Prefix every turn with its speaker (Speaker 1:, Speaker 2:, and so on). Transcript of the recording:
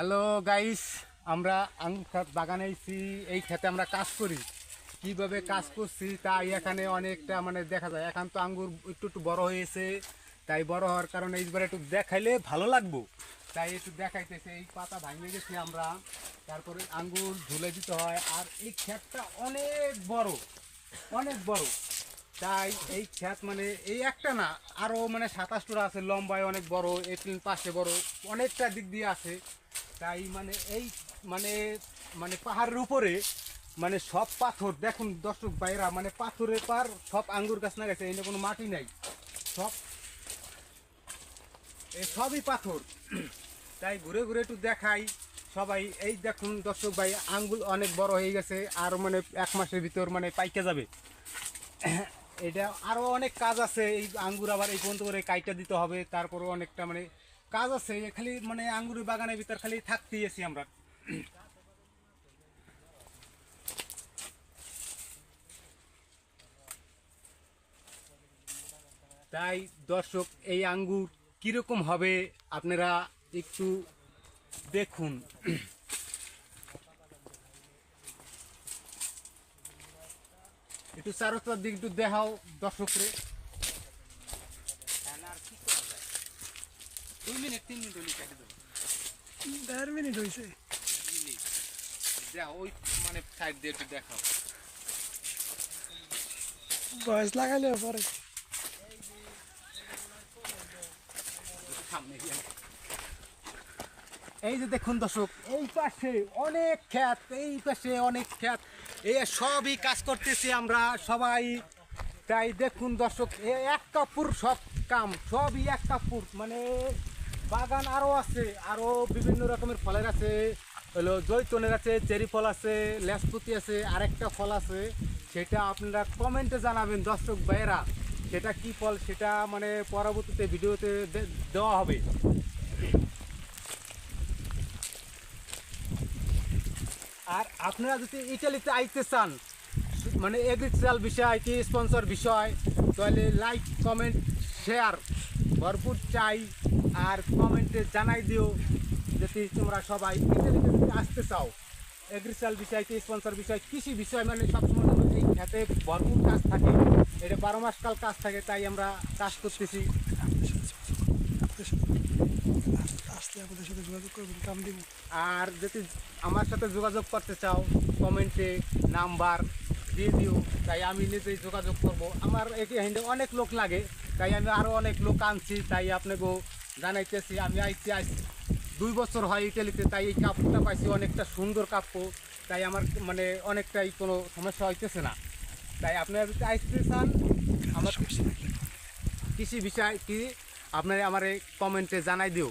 Speaker 1: Hello guys, আমরা ক্ষেত বাগানে এসেছি এই ক্ষেতে আমরা কাজ করি। কীভাবে কাজ করছি তাই এখানে অনেকটা মানে দেখা যায়। এখন তো আঙ্গুর একটু একটু বড় হয়েছে, তাই বড় হওয়ার কারণে এইবার একটু দেখাইলে ভালো লাগবো। তাই একটু দেখাইতেছে, এই পাতা ভাঙে গেছি আমরা। তারপরে আঙ্গুর ঝুলে দিতে হয়, আর এই ক্ষেতটা অনেক বড় অনেক বড়। তাই এই ক্ষেত মানে এই একটা না আরও মানে সাতাশটা আছে, লম্বায় অনেক বড় এপ্রিল পাশে বড়, অনেকটা দিক দিয়ে আছে। তাই মানে এই মানে মানে পাহাড়ের উপরে মানে সব পাথর, দেখুন দর্শক বাইরা মানে পাথরের পার সব আঙ্গুর গাছ না গেছে এনে কোনো মাটি নাই। সব, এ সবই পাথর। তাই ঘুরে ঘুরে একটু দেখাই সবাই। এই দেখুন দর্শক ভাই, আঙ্গুল অনেক বড় হয়ে গেছে, আর মানে এক মাসের ভিতর মানে পাইকে যাবে। এটা আরও অনেক কাজ আছে, এই আঙ্গুর আবার এই পর্যন্ত করে কাইটা দিতে হবে তারপরে অনেকটা মানে কাজ আছে খালি মানে আঙ্গুরের বাগানের ভিতর খালি থাকতেই আছি আমরা। তাই দর্শক, এই আঙ্গুর কীরকম হবে আপনারা একটু দেখুন। একটু চারোটার দিক একটু দেখাও দর্শকরে। দুই মিনিট তিন মিনিট হলে কেটে দেবো।
Speaker 2: দেড় মিনিট হয়েছে
Speaker 1: ওই মানে সাইড দিয়ে একটু দেখাও।
Speaker 2: বয়স লাগাইলে পরে।
Speaker 1: এই যে দেখুন দর্শক এই পাশে অনেক খ্যাত এই পাশে অনেক খ্যাত। এ সবই কাজ করতেছি আমরা সবাই। তাই দেখুন দর্শক এ এক কাপুর সব কাম সবই এক কাপুর মানে বাগান আরও আছে আরও বিভিন্ন রকমের ফলের আছে, হলো জৈতনের আছে, চেরি ফল আছে, লেসপুতি আছে, আরেকটা ফল আছে, সেটা আপনারা কমেন্টে জানাবেন দর্শক ভাইয়েরা, সেটা কি ফল, সেটা মানে পরবর্তীতে ভিডিওতে দেওয়া হবে। আর আপনারা যদি ইটালিতে আইতে চান মানে এগ্রিকালচারাল বিষয় কি স্পন্সর বিষয়, তাহলে লাইক কমেন্ট শেয়ার ভরপুর চাই। আর কমেন্টে জানাই দিও যদি তোমরা সবাই আসতে চাও এগ্রিকালচারাল বিষয় স্পন্সর বিষয়, কৃষি বিষয় মানে সবসময় এই খেতে ভরপুর কাজ থাকে, এটা বারো মাস কাল কাজ থাকে, তাই আমরা কাজ করতেছি।
Speaker 2: যোগাযোগ
Speaker 1: আর যদি আমার সাথে যোগাযোগ করতে চাও, কমেন্টে নাম্বার দিয়ে দিও, তাই আমি নিজেই যোগাযোগ করব। আমার এখানে অনেক লোক লাগে, তাই আমি আরও অনেক লোক আনছি, তাই আপনাকেও জানাইতেছি আমি আইছি আইছি দুই বছর হয় ইটালিতে তাই এই কাপড়টা পাইছি অনেকটা সুন্দর কাপড়। তাই আমার মানে অনেকটাই কোনো সমস্যা হইতেছে না। তাই আপনারা যদি আইসতে চান আমার কৃষি বিষয় কি আপনারা আমার এই কমেন্টে জানাই দিও।